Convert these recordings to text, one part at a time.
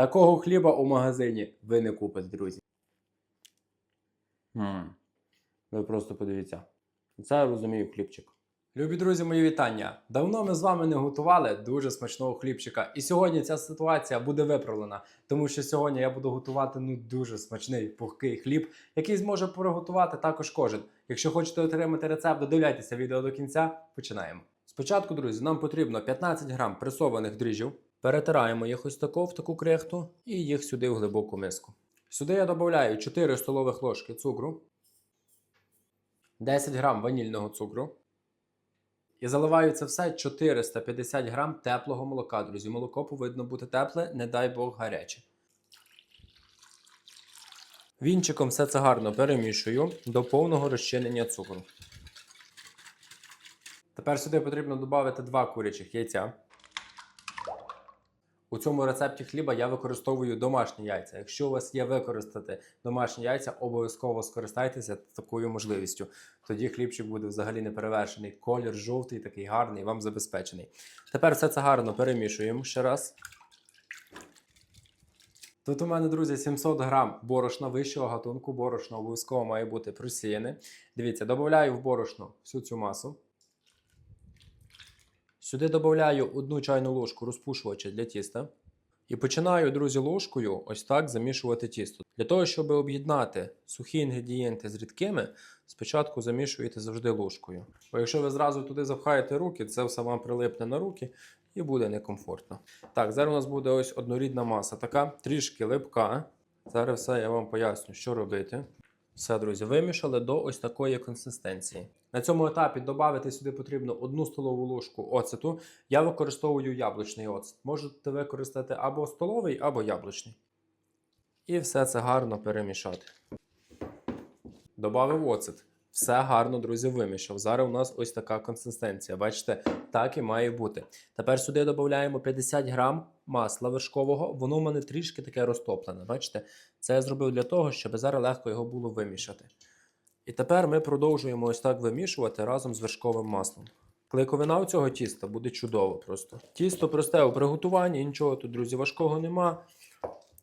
Такого хліба у магазині ви не купите, друзі. Ви просто подивіться. Це я розумію хлібчик. Любі друзі, мої вітання! Давно ми з вами не готували дуже смачного хлібчика. І сьогодні ця ситуація буде виправлена, тому що сьогодні я буду готувати ну дуже смачний пухкий хліб, який зможе приготувати також кожен. Якщо хочете отримати рецепт, додивляйтеся відео до кінця. Починаємо. Спочатку, друзі, нам потрібно 15 грам пресованих дріжджів. Перетираємо їх ось тако в таку крехту і їх сюди в глибоку миску. Сюди я додаю 4 столових ложки цукру, 10 грам ванільного цукру. І заливаю це все 450 грам теплого молока, друзі. Молоко повинно бути тепле, не дай Бог гаряче. Вінчиком все це гарно перемішую до повного розчинення цукру. Тепер сюди потрібно додати 2 курячих яйця. У цьому рецепті хліба я використовую домашні яйця. Якщо у вас є використати домашні яйця, обов'язково скористайтеся такою можливістю. Тоді хлібчик буде взагалі не перевершений. Колір жовтий, такий гарний, вам забезпечений. Тепер все це гарно перемішуємо ще раз. Тут у мене, друзі, 700 грам борошна вищого гатунку. Борошно обов'язково має бути просіяне. Дивіться, додаю в борошно всю цю масу. Сюди додаю одну чайну ложку розпушувача для тіста. І починаю, друзі, ложкою ось так замішувати тісто. Для того, щоб об'єднати сухі інгредієнти з рідкими, спочатку замішуєте завжди ложкою. Бо якщо ви зразу туди запхаєте руки, це все вам прилипне на руки і буде некомфортно. Так, зараз у нас буде ось однорідна маса, така трішки липка. Зараз все я вам поясню, що робити. Все, друзі, вимішали до ось такої консистенції. На цьому етапі додати сюди потрібно одну столову ложку оцету. Я використовую яблучний оцет. Можете використати або столовий, або яблучний. І все це гарно перемішати. Добавив оцет. Все гарно, друзі, вимішав. Зараз у нас ось така консистенція. Бачите, так і має бути. Тепер сюди додаємо 50 грам масла вершкового. Воно у мене трішки таке розтоплене. Бачите? Це я зробив для того, щоб зараз легко його було вимішати. І тепер ми продовжуємо ось так вимішувати разом з вершковим маслом. Клейковина у цього тіста буде чудово просто. Тісто просте у приготуванні, нічого тут, друзі, важкого нема.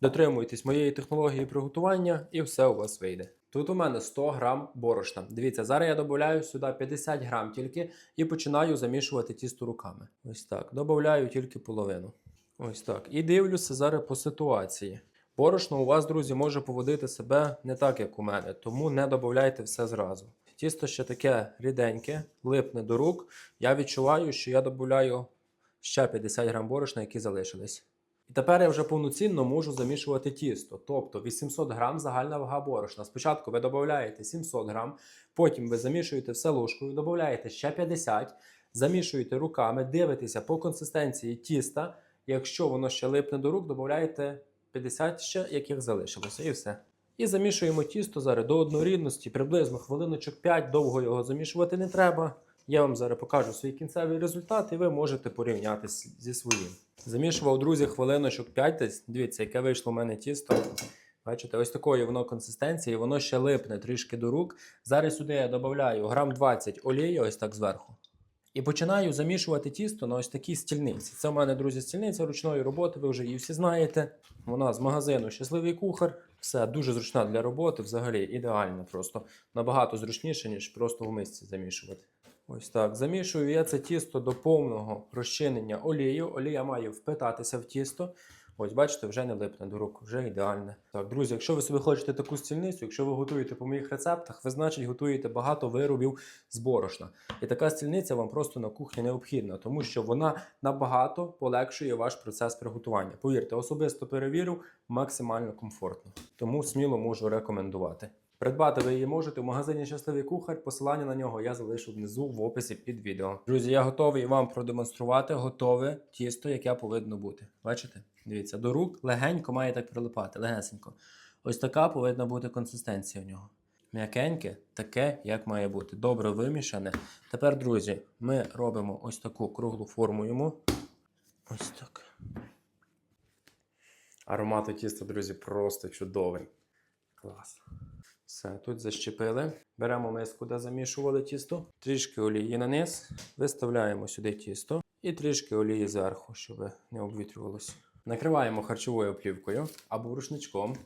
Дотримуйтесь моєї технології приготування і все у вас вийде. Тут у мене 100 грам борошна. Дивіться, зараз я додаю сюди 50 грам тільки і починаю замішувати тісто руками. Ось так. Додаю тільки половину. Ось так. І дивлюся зараз по ситуації. Борошно у вас, друзі, може поводити себе не так, як у мене, тому не додавайте все зразу. Тісто ще таке ріденьке, липне до рук. Я відчуваю, що я додаю ще 50 грам борошна, які залишились. І тепер я вже повноцінно можу замішувати тісто. Тобто 800 грам загальна вага борошна. Спочатку ви додаєте 700 грам, потім ви замішуєте все ложкою, додаєте ще 50, замішуєте руками, дивитеся по консистенції тіста. Якщо воно ще липне до рук, додаєте 50 ще, яких залишилося, і все. І замішуємо тісто зараз до однорідності, приблизно хвилиночок 5, довго його замішувати не треба. Я вам зараз покажу свій кінцевий результат, і ви можете порівняти зі своїм. Замішував, друзі, хвилиночок 5. десь. Дивіться, яке вийшло в мене тісто. Бачите, ось такої воно консистенції, воно ще липне трішки до рук. Зараз сюди я додаю грам 20 олії, ось так зверху. І починаю замішувати тісто на ось такій стільниці. Це в мене, друзі, стільниця ручної роботи, ви вже її всі знаєте. Вона з магазину Щасливий кухар. Все дуже зручна для роботи, взагалі ідеально просто. Набагато зручніше, ніж просто в мисці замішувати. Ось так. Замішую я це тісто до повного розчинення олією. Олія має впитатися в тісто. Ось, бачите, вже не липне до рук, вже ідеальне. Так, друзі, якщо ви собі хочете таку стільницю, якщо ви готуєте по моїх рецептах, ви значить готуєте багато виробів з борошна. І така стільниця вам просто на кухні необхідна, тому що вона набагато полегшує ваш процес приготування. Повірте, особисто перевірю максимально комфортно. Тому сміло можу рекомендувати. Придбати ви її можете в магазині Щасливий кухар. Посилання на нього я залишу внизу в описі під відео. Друзі, я готовий вам продемонструвати готове тісто, яке повинно бути. Бачите? Дивіться, до рук легенько має так прилипати, легесенько. Ось така повинна бути консистенція в нього. М'якеньке, таке, як має бути. Добре вимішане. Тепер, друзі, ми робимо ось таку круглу форму йому. Ось так. Аромат у тіста, друзі, просто чудовий. Клас. Все, тут защепили. Беремо миску, де замішували тісто, трішки олії на низ, виставляємо сюди тісто і трішки олії зверху, щоб не обвітрювалося. Накриваємо харчовою плівкою або рушничком.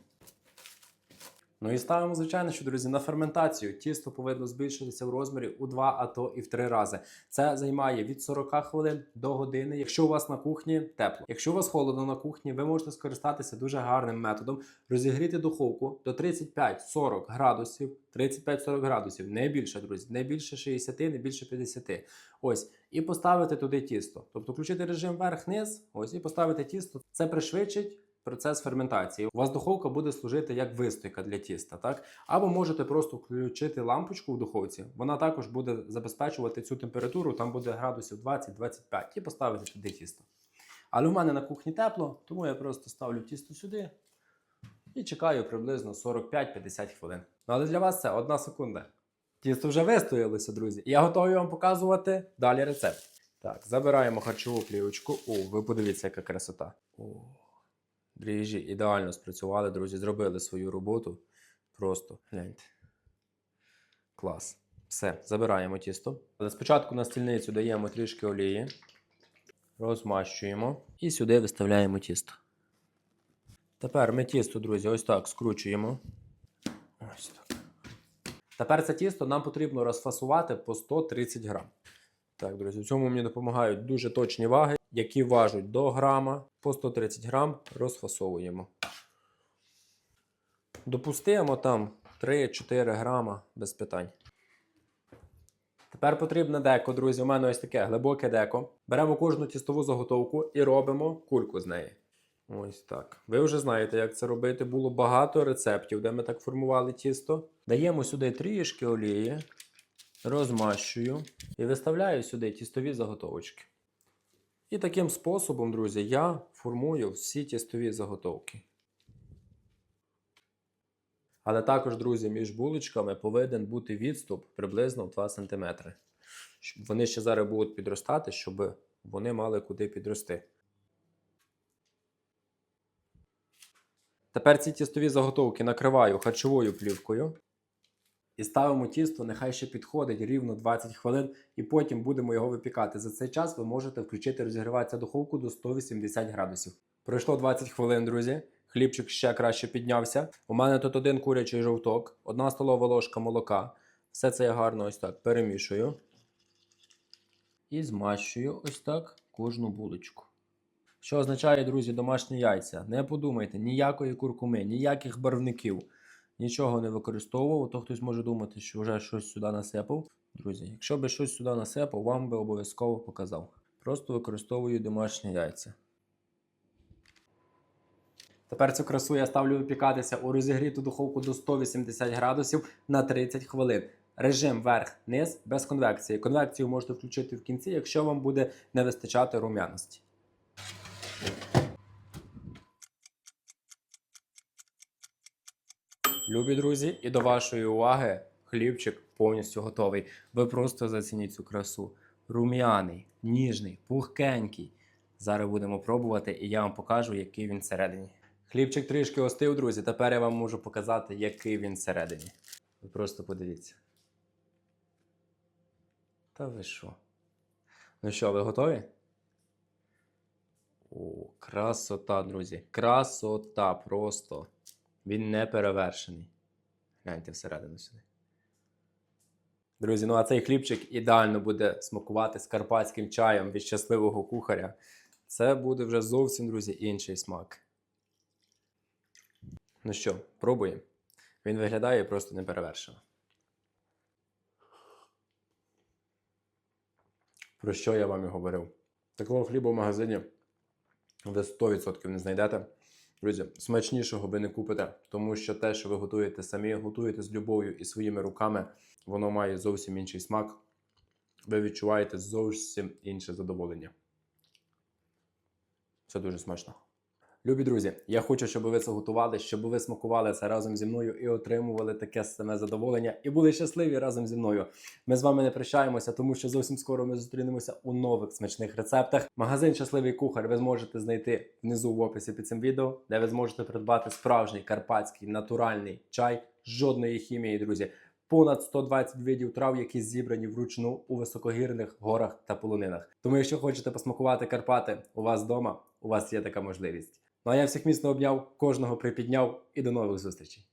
Ну і ставимо, звичайно, що, друзі, на ферментацію. Тісто повинно збільшитися в розмірі у 2, а то і в 3 рази. Це займає від 40 хвилин до години. Якщо у вас на кухні тепло. Якщо у вас холодно на кухні, ви можете скористатися дуже гарним методом розігріти духовку до 35-40 градусів. 35-40 градусів, не більше, друзі, не більше 60, не більше 50. Ось, і поставити туди тісто. Тобто включити режим верх-низ, ось і поставити тісто. Це пришвидшить процес ферментації. У вас духовка буде служити як вистойка для тіста, так? Або можете просто включити лампочку в духовці. Вона також буде забезпечувати цю температуру, там буде градусів 20-25, і поставити туди тісто. Але у мене на кухні тепло, тому я просто ставлю тісто сюди і чекаю приблизно 45-50 хвилин. Ну, але для вас це одна секунда. Тісто вже вистоялося, друзі. Я готовий вам показувати далі рецепт. Так, забираємо харчову плівочку. О, ви подивіться, яка красота. О, дріжджі ідеально спрацювали, друзі. Зробили свою роботу. Просто гляньте. Клас. Все, забираємо тісто. Але спочатку на стільницю даємо трішки олії, розмащуємо і сюди виставляємо тісто. Тепер ми тісто, друзі, ось так скручуємо. Ось так. Тепер це тісто нам потрібно розфасувати по 130 грам. Так, друзі, в цьому мені допомагають дуже точні ваги, які важать до грама. По 130 грам розфасовуємо. Допустимо там 3-4 грама без питань. Тепер потрібне деко, друзі. У мене ось таке глибоке деко. Беремо кожну тістову заготовку і робимо кульку з неї. Ось так. Ви вже знаєте, як це робити. Було багато рецептів, де ми так формували тісто. Даємо сюди трішки олії, розмащую і виставляю сюди тістові заготовочки. І таким способом, друзі, я формую всі тістові заготовки. Але також, друзі, між булочками повинен бути відступ приблизно в 2 см. Вони ще зараз будуть підростати, щоб вони мали куди підрости. Тепер ці тістові заготовки накриваю харчовою плівкою. І ставимо тісто, нехай ще підходить рівно 20 хвилин, і потім будемо його випікати. За цей час ви можете включити розігріватися духовку до 180 градусів. Пройшло 20 хвилин, друзі. Хлібчик ще краще піднявся. У мене тут один курячий жовток, одна столова ложка молока. Все це я гарно ось так перемішую. І змащую ось так кожну булочку. Що означає, друзі, домашні яйця? Не подумайте, ніякої куркуми, ніяких барвників, нічого не використовував. То хтось може думати, що вже щось сюди насипав. Друзі, якщо би щось сюди насипав, вам би обов'язково показав. Просто використовую домашні яйця. Тепер цю красу я ставлю випікатися у розігріту духовку до 180 градусів на 30 хвилин. Режим верх-низ без конвекції. Конвекцію можете включити в кінці, якщо вам буде не вистачати рум'яності. Любі друзі, і до вашої уваги хлібчик повністю готовий. Ви просто зацініть цю красу. Рум'яний, ніжний, пухкенький. Зараз будемо пробувати, і я вам покажу, який він всередині. Хлібчик трішки остив, друзі. Тепер я вам можу показати, який він всередині. Ви просто подивіться. Та ви що? Ну що, ви готові? О, красота, друзі. Красота просто. Він не перевершений. Гляньте всередину сюди. Друзі, ну а цей хлібчик ідеально буде смакувати з карпатським чаєм від щасливого кухаря. Це буде вже зовсім, друзі, інший смак. Ну що, пробуємо. Він виглядає просто неперевершено. Про що я вам і говорив? Такого хліба в магазині ви 100% не знайдете. Друзі, смачнішого ви не купите, тому що те, що ви готуєте самі, готуєте з любов'ю і своїми руками, воно має зовсім інший смак. Ви відчуваєте зовсім інше задоволення. Це дуже смачно. Любі друзі, я хочу, щоб ви це готували, щоб ви смакували це разом зі мною і отримували таке саме задоволення, і були щасливі разом зі мною. Ми з вами не прощаємося, тому що зовсім скоро ми зустрінемося у нових смачних рецептах. Магазин Щасливий кухар ви зможете знайти внизу в описі під цим відео, де ви зможете придбати справжній карпатський натуральний чай, жодної хімії, друзі. Понад 120 видів трав, які зібрані вручну у високогірних горах та полонинах. Тому, якщо хочете посмакувати Карпати у вас вдома, у вас є така можливість. Ну а я всіх міцно обняв, кожного припідняв і до нових зустрічей.